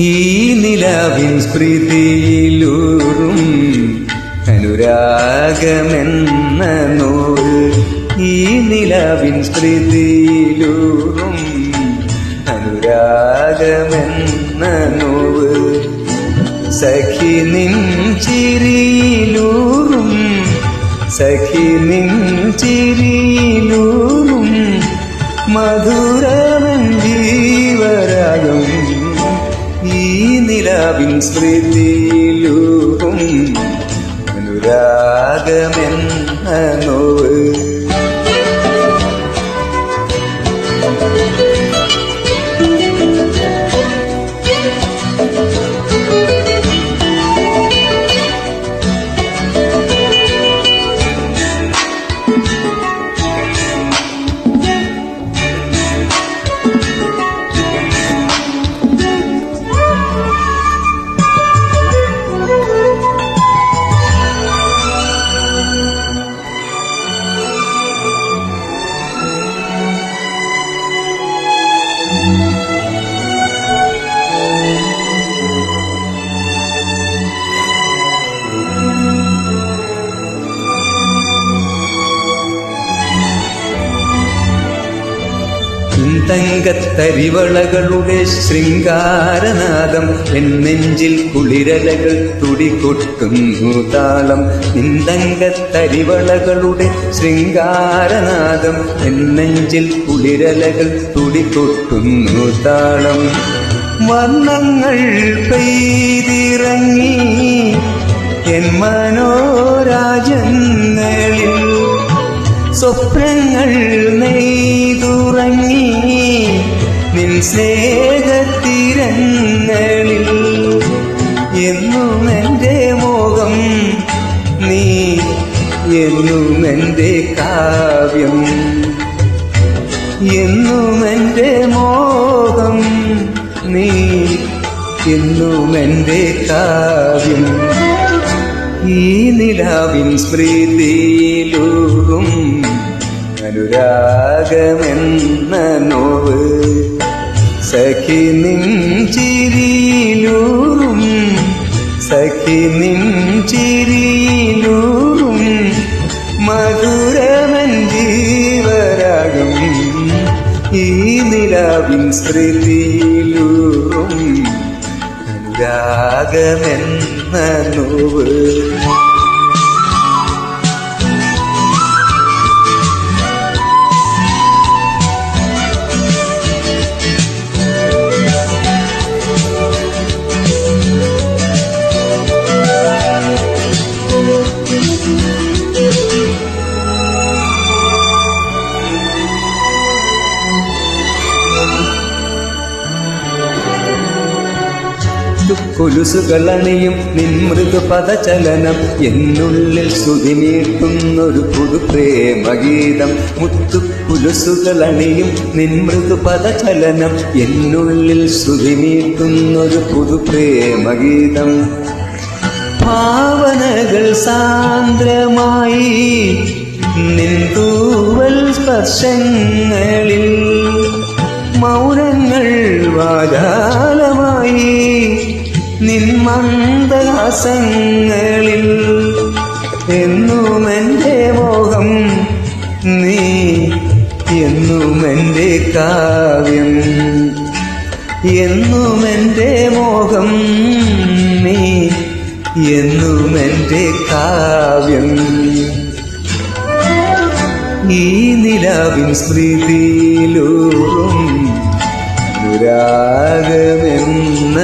ഈ നിലവിൻ സ്മൃതിയിലൂറും അനുരാഗമെന്ന നൂറ് ഈ നിലവിൻ സ്മൃതിയിലൂറും അനുരാഗമെന്ന നൂറ് സഖി നിൻ ചിരിയിലൂറും സഖി നിൻ ചിരിയിലൂറും മധുരമൻ ജീവരാഗം നിലാവിൻ സ്മൃതിയിലൂഹും അനുരാഗമെന്ന നോവ്. തങ്കത്തരിവളകളുടെ ശൃംഗാരനാദം എന്നെഞ്ചിൽ കുളിരലകൾ തുടികൊട്ടുന്നു താളം നിന്തങ്കത്തരിവളകളുടെ ശൃംഗാരനാദം എന്നെഞ്ചിൽ കുളിരലകൾ തുടികൊട്ടുന്നു താളം വർണങ്ങൾ പെയ്തിറങ്ങി എൻ മനോരാജങ്ങളിൽ സ്വപ്നങ്ങൾ നെയ്തുറങ്ങി നിൻ സ്നേഹത്തിരങ്ങളിൽ എന്നും എന്റെ മോഹം നീ എന്നും എന്റെ കാവ്യം എന്നും എന്റെ മോഹം നീ എന്നും എന്റെ കാവ്യം ഈ നിലാവിൻ സ്മൃതിയിലൂറും അനുരാഗമെന്ന നോവ് സഖി നിഞ്ചിരിയിലൂറും സഖി നിഞ്ചിരിയിലൂറും മധുരമൻ ജീവരാഗം ഈ നിലാവിൻ സ്മൃതിയിലൂറും അനുരാഗമെന്ന നോവ് കൊലുസുകളണിയും നിൻ മൃദു പദചലനം എന്നുള്ളിൽ ശ്രുതിമീട്ടുന്നൊരു പുതു പ്രേമഗീതം മുത്തു കൊലുസുകളണിയും നിൻ മൃദു പദചലനം എന്നുള്ളിൽ ശ്രുതിമീട്ടുന്നൊരു പുതു പ്രേമഗീതം ഭാവനകൾ സാന്ദ്രമായി നിന്തൂവൽ തൂവൽ സ്പർശങ്ങളിൽ മൗനങ്ങൾ വാചാലമായി നിൻ മന്ദഹാസങ്ങളിൽ എന്നും എന്റെ മോഹം നീ എന്നും എന്റെ കാവ്യം എന്നും എന്റെ മോഹം നീ എന്നും എന്റെ കാവ്യം. ഈ നിലാവിൻ സ്മൃതിയിലൂറും അനുരാഗമെന്ന